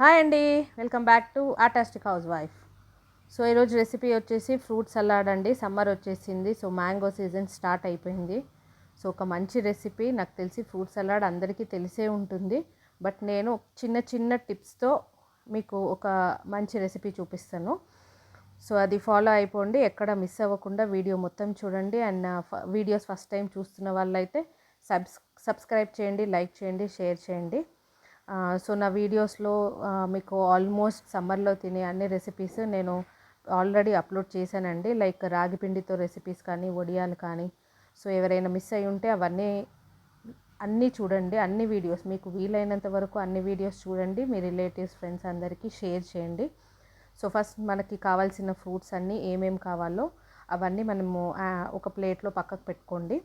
Hi అండి. Welcome back to fantastic house wife. So ఈరోజు recipe వచ్చేసి ఫ్రూట్ సలాడ్ అండి. సమ్మర్ వచ్చేసింది. సో మ్యాంగో సీజన్ స్టార్ట్ అయిపోయింది. సో ఒక మంచి రెసిపీ. నాకు తెలిసి ఫ్రూట్ సలాడ్ అందరికీ తెలిసే ఉంటుంది. బట్ నేను చిన్న చిన్న టిప్స్తో మీకు ఒక మంచి రెసిపీ చూపిస్తాను. సో అది ఫాలో అయిపోండి. ఎక్కడ మిస్ అవ్వకుండా వీడియో మొత్తం చూడండి. అండ్ వీడియోస్ ఫస్ట్ టైం చూస్తున్న వాళ్ళైతే సబ్స్ సబ్స్క్రైబ్ చేయండి లైక్ చేయండి షేర్ చేయండి. సో నా వీడియోస్లో మీకు ఆల్మోస్ట్ సమ్మర్లో తినే అన్ని రెసిపీస్ నేను ఆల్రెడీ అప్లోడ్ చేశానండి. లైక్ రాగి పిండితో రెసిపీస్ కానీ వడియాలు కానీ సో ఎవరైనా మిస్ అయి ఉంటే అవన్నీ అన్నీ చూడండి. అన్ని వీడియోస్ మీకు వీలైనంత వరకు అన్ని వీడియోస్ చూడండి. మీ రిలేటివ్స్ ఫ్రెండ్స్ అందరికీ షేర్ చేయండి. సో ఫస్ట్ మనకి కావాల్సిన ఫ్రూట్స్ అన్నీ ఏమేమి కావాలో అవన్నీ మనము ఒక ప్లేట్లో పక్కకు పెట్టుకోండి.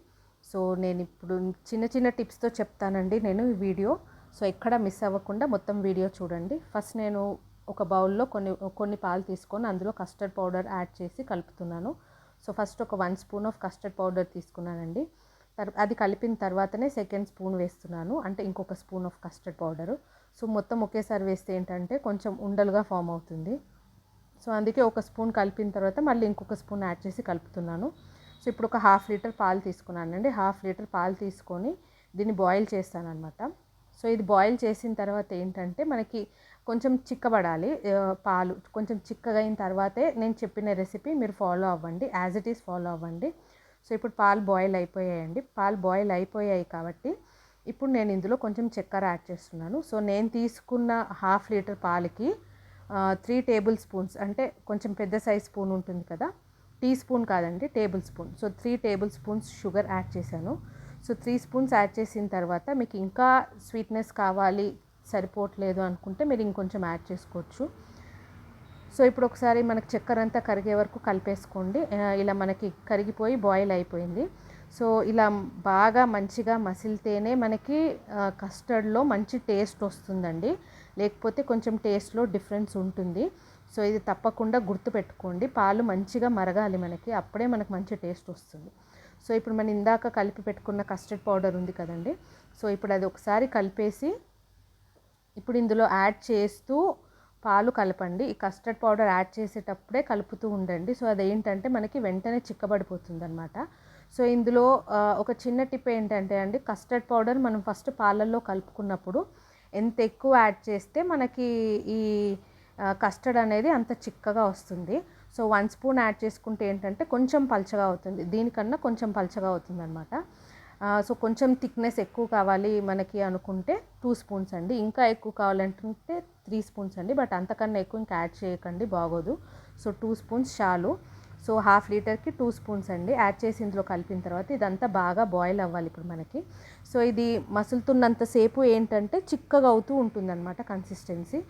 సో నేను ఇప్పుడు చిన్న చిన్న టిప్స్తో చెప్తానండి నేను ఈ వీడియో సో ఎక్కడ మిస్ అవ్వకుండా మొత్తం వీడియో చూడండి. ఫస్ట్ నేను ఒక బౌల్లో కొన్ని కొన్ని పాలు తీసుకొని అందులో కస్టర్డ్ పౌడర్ యాడ్ చేసి కలుపుతున్నాను. సో ఫస్ట్ ఒక one spoon of custard powder తీసుకున్నానండి. అది కలిపిన తర్వాతనే సెకండ్ స్పూన్ వేస్తున్నాను. అంటే ఇంకొక spoon of custard powder so మొత్తం ఒకేసారి వేస్తే ఏంటంటే కొంచెం ఉండలుగా ఫామ్ అవుతుంది. సో అందుకే ఒక స్పూన్ కలిపిన తర్వాత మళ్ళీ ఇంకొక స్పూన్ యాడ్ చేసి కలుపుతున్నాను. సో ఇప్పుడు ఒక హాఫ్ లీటర్ పాలు తీసుకున్నానండి. హాఫ్ లీటర్ పాలు తీసుకొని దీన్ని బాయిల్ చేస్తాననమాట సో ఇది బాయిల్ చేసిన తర్వాత ఏంటంటే మనకి కొంచెం చిక్కబడాలి. పాలు కొంచెం చిక్కగా అయిన తర్వాతే నేను చెప్పిన రెసిపీ మీరు ఫాలో అవ్వండి. యాజ్ ఇట్ ఈస్ ఫాలో అవ్వండి. సో ఇప్పుడు పాలు బాయిల్ అయిపోయాయండి. పాలు బాయిల్ అయిపోయాయి కాబట్టి ఇప్పుడు నేను ఇందులో కొంచెం చక్కెర యాడ్ చేస్తున్నాను. సో నేను తీసుకున్న హాఫ్ లీటర్ పాలకి త్రీ టేబుల్ స్పూన్స్ అంటే కొంచెం పెద్ద సైజ్ స్పూన్ ఉంటుంది కదా టీ స్పూన్ కాదండి table spoon. So three table spoons sugar add చేశాను. సో త్రీ స్పూన్స్ యాడ్ చేసిన తర్వాత మీకు ఇంకా స్వీట్నెస్ కావాలి సరిపోవట్లేదు అనుకుంటే మీరు ఇంకొంచెం యాడ్ చేసుకోవచ్చు. సో ఇప్పుడు ఒకసారి మనకు చక్కెర అంతా కరిగే వరకు కలిపేసుకోండి. ఇలా మనకి కరిగిపోయి బాయిల్ అయిపోయింది. సో ఇలా బాగా మంచిగా మసిలితేనే మనకి కస్టర్డ్లో మంచి టేస్ట్ వస్తుందండి. లేకపోతే కొంచెం టేస్ట్లో డిఫరెన్స్ ఉంటుంది. సో ఇది తప్పకుండా గుర్తుపెట్టుకోండి. పాలు మంచిగా మరగాలి మనకి. అప్పుడే మనకు మంచి టేస్ట్ వస్తుంది. సో ఇప్పుడు మనం ఇందాక కలిపి పెట్టుకున్న కస్టర్డ్ పౌడర్ ఉంది కదండి. సో ఇప్పుడు అది ఒకసారి కలిపేసి ఇప్పుడు ఇందులో యాడ్ చేస్తూ పాలు కలపండి. ఈ కస్టర్డ్ పౌడర్ యాడ్ చేసేటప్పుడే కలుపుతూ ఉండండి. సో అదేంటంటే మనకి వెంటనే చిక్కబడిపోతుంది అనమాట సో ఇందులో ఒక చిన్న టిప్ ఏంటంటే అండి కస్టర్డ్ పౌడర్ మనం ఫస్ట్ పాలల్లో కలుపుకున్నప్పుడు ఎంత ఎక్కువ యాడ్ చేస్తే మనకి ఈ కస్టర్డ్ అనేది అంత చిక్కగా వస్తుంది. సో వన్ స్పూన్ యాడ్ చేసుకుంటే ఏంటంటే కొంచెం పలచగా అవుతుంది. దీనికన్నా కొంచెం పలచగా అవుతుంది అనమాట సో కొంచెం థిక్నెస్ ఎక్కువ కావాలి మనకి అనుకుంటే టూ స్పూన్స్ అండి. ఇంకా ఎక్కువ కావాలంటుంటే త్రీ స్పూన్స్ అండి. బట్ అంతకన్నా ఎక్కువ ఇంకా యాడ్ చేయకండి బాగోదు. సో టూ స్పూన్స్ చాలు. సో హాఫ్ లీటర్కి టూ స్పూన్స్ అండి. యాడ్ చేసి ఇందులో కలిపిన తర్వాత ఇదంతా బాగా బాయిల్ అవ్వాలి ఇప్పుడు మనకి. సో ఇది మసులుతున్నంతసేపు ఏంటంటే చిక్కగా అవుతూ ఉంటుందన్నమాట కన్సిస్టెన్సీ.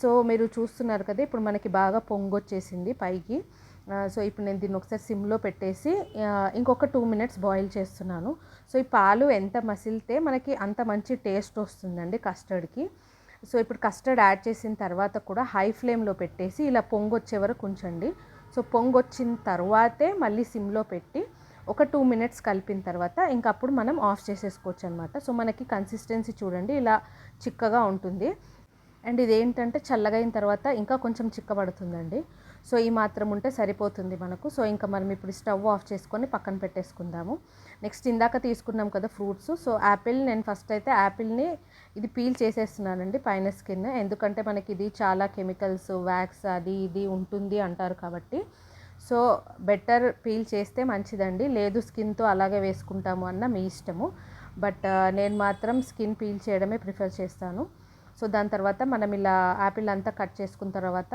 సో మీరు చూస్తున్నారు కదా ఇప్పుడు మనకి బాగా పొంగొచ్చేసింది పైకి. సో ఇప్పుడు నేను దీన్ని ఒకసారి సిమ్లో పెట్టేసి ఇంకొక టూ మినిట్స్ బాయిల్ చేస్తున్నాను. సో ఈ పాలు ఎంత మసిలితే మనకి అంత మంచి టేస్ట్ వస్తుందండి కస్టర్డ్కి. సో ఇప్పుడు కస్టర్డ్ యాడ్ చేసిన తర్వాత కూడా హై ఫ్లేమ్లో పెట్టేసి ఇలా పొంగొచ్చే వరకు ఉంచండి. సో పొంగొచ్చిన తర్వాతే మళ్ళీ సిమ్లో పెట్టి ఒక టూ మినిట్స్ కలిపిన తర్వాత ఇంకా అప్పుడు మనం ఆఫ్ చేసేసుకోవచ్చు అనమాట సో మనకి కన్సిస్టెన్సీ చూడండి ఇలా చిక్కగా ఉంటుంది. అండ్ ఇదేంటంటే చల్లగా అయిన తర్వాత ఇంకా కొంచెం చిక్కబడుతుందండి. సో ఈ మాత్రం ఉంటే సరిపోతుంది మనకు. సో ఇంకా మనం ఇప్పుడు స్టవ్ ఆఫ్ చేసుకొని పక్కన పెట్టేసుకుందాము. నెక్స్ట్ ఇందాక తీసుకున్నాం కదా ఫ్రూట్స్. సో యాపిల్ నేను ఫస్ట్ అయితే యాపిల్ని ఇది పీల్ చేసేస్తున్నానండి పైన స్కిన్. ఎందుకంటే మనకి ఇది చాలా కెమికల్స్ వ్యాక్స్ అది ఇది ఉంటుంది అంటారు కాబట్టి. సో బెటర్ పీల్ చేస్తే మంచిదండి. లేదు స్కిన్తో అలాగే వేసుకుంటాము అన్న మీ ఇష్టము. బట్ నేను మాత్రం స్కిన్ పీల్ చేయడమే ప్రిఫర్ చేస్తాను. సో దాని తర్వాత మనం ఇలా యాపిల్ అంతా కట్ చేసుకున్న తర్వాత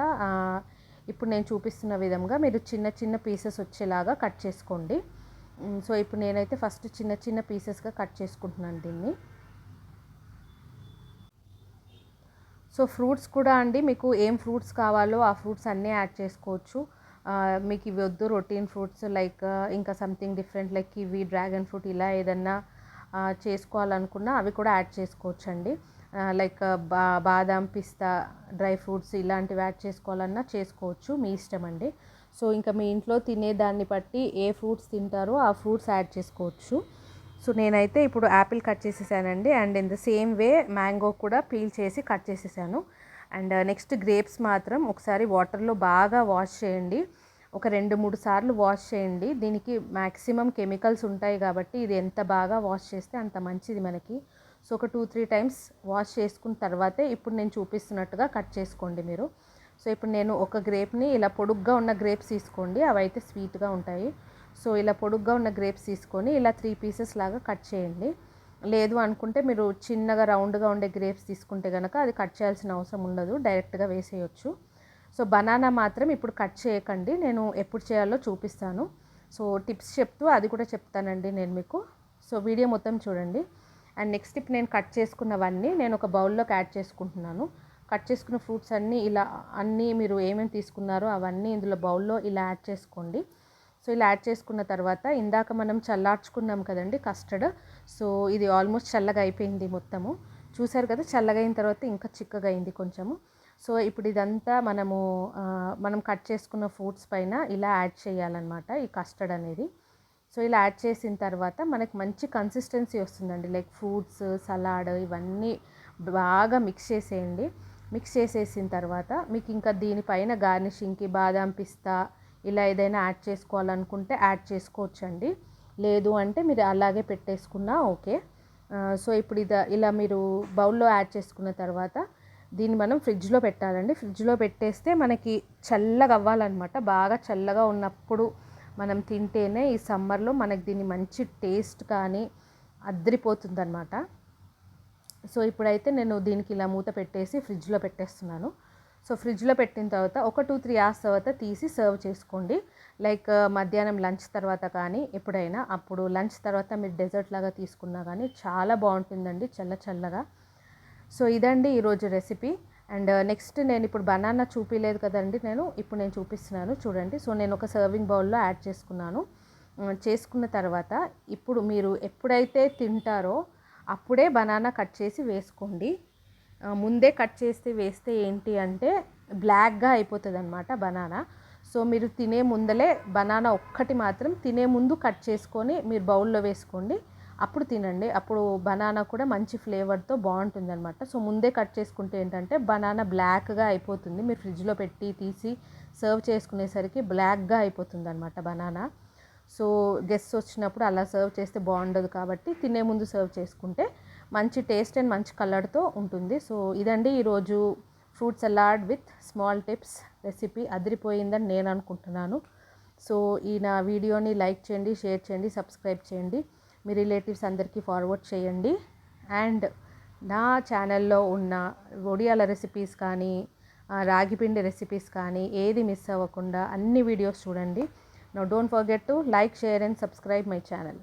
ఇప్పుడు నేను చూపిస్తున్న విధంగా మీరు చిన్న చిన్న పీసెస్ వచ్చేలాగా కట్ చేసుకోండి. సో ఇప్పుడు నేనైతే ఫస్ట్ చిన్న చిన్న పీసెస్గా కట్ చేసుకుంటున్నాను దీన్ని. సో ఫ్రూట్స్ కూడా అండి మీకు ఏం ఫ్రూట్స్ కావాలో ఆ ఫ్రూట్స్ అన్నీ యాడ్ చేసుకోవచ్చు. మీకు ఇవి వద్దు రొటీన్ ఫ్రూట్స్ లైక్ ఇంకా సంథింగ్ డిఫరెంట్ లైక్ ఇవి డ్రాగన్ ఫ్రూట్ ఇలా ఏదన్నా చేసుకోవాలనుకున్నా అవి కూడా యాడ్ చేసుకోవచ్చు అండి లైక్ బా బాదాం పిస్తా డ్రై ఫ్రూట్స్ ఇలాంటివి యాడ్ చేసుకోవాలన్నా చేసుకోవచ్చు. మీ ఇష్టం అండి. సో ఇంకా మీ ఇంట్లో తినే దాన్ని బట్టి ఏ ఫ్రూట్స్ తింటారో ఆ ఫ్రూట్స్ యాడ్ చేసుకోవచ్చు. సో నేనైతే ఇప్పుడు యాపిల్ కట్ చేసేసానండి. And in the same way mango కూడా పీల్ చేసి కట్ చేసేసాను. అండ్ నెక్స్ట్ గ్రేప్స్ మాత్రం ఒకసారి వాటర్లో బాగా వాష్ చేయండి. ఒక రెండు మూడు సార్లు వాష్ చేయండి. దీనికి మ్యాక్సిమం కెమికల్స్ ఉంటాయి కాబట్టి ఇది ఎంత బాగా వాష్ చేస్తే అంత మంచిది మనకి. సో ఒక టూ త్రీ టైమ్స్ వాష్ చేసుకున్న తర్వాతే ఇప్పుడు నేను చూపిస్తున్నట్టుగా కట్ చేసుకోండి మీరు. సో ఇప్పుడు నేను ఒక గ్రేప్ని ఇలా పొడుగ్గా ఉన్న గ్రేప్స్ తీసుకోండి. అవి అయితే స్వీట్గా ఉంటాయి. సో ఇలా పొడుగ్గా ఉన్న గ్రేప్స్ తీసుకొని ఇలా త్రీ పీసెస్ లాగా కట్ చేయండి. లేదు అనుకుంటే మీరు చిన్నగా రౌండ్గా ఉండే గ్రేప్స్ తీసుకుంటే కనుక అది కట్ చేయాల్సిన అవసరం ఉండదు. డైరెక్ట్గా వేసేయచ్చు. సో బనానా మాత్రం ఇప్పుడు కట్ చేయకండి. నేను ఎప్పుడు చేయాలో చూపిస్తాను. సో టిప్స్ చెప్తూ అది కూడా చెప్తానండి నేను మీకు. సో వీడియో మొత్తం చూడండి. అండ్ నెక్స్ట్ ఇప్పుడు నేను కట్ చేసుకున్నవన్నీ నేను ఒక బౌల్లోకి యాడ్ చేసుకుంటున్నాను. కట్ చేసుకున్న ఫ్రూట్స్ అన్నీ ఇలా అన్నీ మీరు ఏమేమి తీసుకున్నారో అవన్నీ ఇందులో బౌల్లో ఇలా యాడ్ చేసుకోండి. సో ఇలా యాడ్ చేసుకున్న తర్వాత ఇందాక మనం చల్లార్చుకున్నాం కదండి కస్టర్డ్ సో ఇది ఆల్మోస్ట్ చల్లగా అయిపోయింది మొత్తము. చూసారు కదా చల్లగైన తర్వాత ఇంకా చిక్కగా అయింది కొంచెము. సో ఇప్పుడు ఇదంతా మనము మనం కట్ చేసుకున్న ఫ్రూట్స్ పైన ఇలా యాడ్ చేయాలన్నమాట ఈ కస్టర్డ్ అనేది. సో ఇలా యాడ్ చేసిన తర్వాత మనకు మంచి కన్సిస్టెన్సీ వస్తుందండి. లైక్ ఫ్రూట్స్ సలాడ్ ఇవన్నీ బాగా మిక్స్ చేసేయండి. మిక్స్ చేసేసిన తర్వాత మీకు ఇంకా దీనిపైన గార్నిషింగ్కి బాదాం పిస్తా ఇలా ఏదైనా యాడ్ చేసుకోవాలనుకుంటే యాడ్ చేసుకోవచ్చండి. లేదు అంటే మీరు అలాగే పెట్టేసుకున్నా ఓకే. సో ఇప్పుడు ఇది ఇలా మీరు బౌల్లో యాడ్ చేసుకున్న తర్వాత దీన్ని మనం ఫ్రిడ్జ్లో పెట్టాలండి. ఫ్రిడ్జ్లో పెట్టేస్తే మనకి చల్లగా అవ్వాలన్నమాట. బాగా చల్లగా ఉన్నప్పుడు మనం తింటేనే ఈ సమ్మర్లో మనకి దీన్ని మంచి టేస్ట్ కానీ అద్దరిపోతుందన్నమాట సో ఇప్పుడైతే నేను దీనికి ఇలా మూత పెట్టేసి ఫ్రిడ్జ్లో పెట్టేస్తున్నాను. సో ఫ్రిడ్జ్లో పెట్టిన తర్వాత ఒక టూ త్రీ అవర్స్ తర్వాత తీసి సర్వ్ చేసుకోండి. లైక్ మధ్యాహ్నం లంచ్ తర్వాత కానీ ఎప్పుడైనా అప్పుడు లంచ్ తర్వాత మీరు డెజర్ట్ లాగా తీసుకున్నా కానీ చాలా బాగుంటుందండి చల్ల చల్లగా. సో ఇదండి ఈరోజు రెసిపీ. అండ్ నెక్స్ట్ నేను ఇప్పుడు బనానా చూపించలేదు కదండి నేను ఇప్పుడు నేను చూపిస్తున్నాను చూడండి. సో నేను ఒక సర్వింగ్ బౌల్లో యాడ్ చేసుకున్నాను. చేసుకున్న తర్వాత ఇప్పుడు మీరు ఎప్పుడైతే తింటారో అప్పుడే బనానా కట్ చేసి వేసుకోండి. ముందే కట్ చేస్తే వేస్తే ఏంటి అంటే బ్లాక్గా అయిపోతుంది అనమాట బనానా. సో మీరు తినే ముందలే బనానా ఒక్కటి మాత్రం తినే ముందు కట్ చేసుకొని మీరు బౌల్లో వేసుకోండి. అప్పుడు తినండి. అప్పుడు బనానా కూడా మంచి ఫ్లేవర్తో బాగుంటుంది అనమాట సో ముందే కట్ చేసుకుంటే ఏంటంటే బనానా బ్లాక్గా అయిపోతుంది. మీరు ఫ్రిడ్జ్లో పెట్టి తీసి సర్వ్ చేసుకునేసరికి బ్లాక్గా అయిపోతుంది అనమాట బనానా. సో గెస్ట్ వచ్చినప్పుడు అలా సర్వ్ చేస్తే బాగుండదు కాబట్టి తినే ముందు సర్వ్ చేసుకుంటే మంచి టేస్ట్ అండ్ మంచి కలర్తో ఉంటుంది. సో ఇదండి ఈరోజు fruit salad with small tips recipe. అదిరిపోయిందని నేను అనుకుంటున్నాను. సో ఈ నా వీడియోని లైక్ చేయండి షేర్ చేయండి సబ్స్క్రైబ్ చేయండి. మీ రిలేటివ్స్ అందరికీ ఫార్వర్డ్ చేయండి. అండ్ నా ఛానల్లో ఉన్న ఒడియాల రెసిపీస్ కానీ రాగిపిండి రెసిపీస్ కానీ ఏది మిస్ అవ్వకుండా అన్ని వీడియోస్ చూడండి. No don't forget to like share and subscribe my channel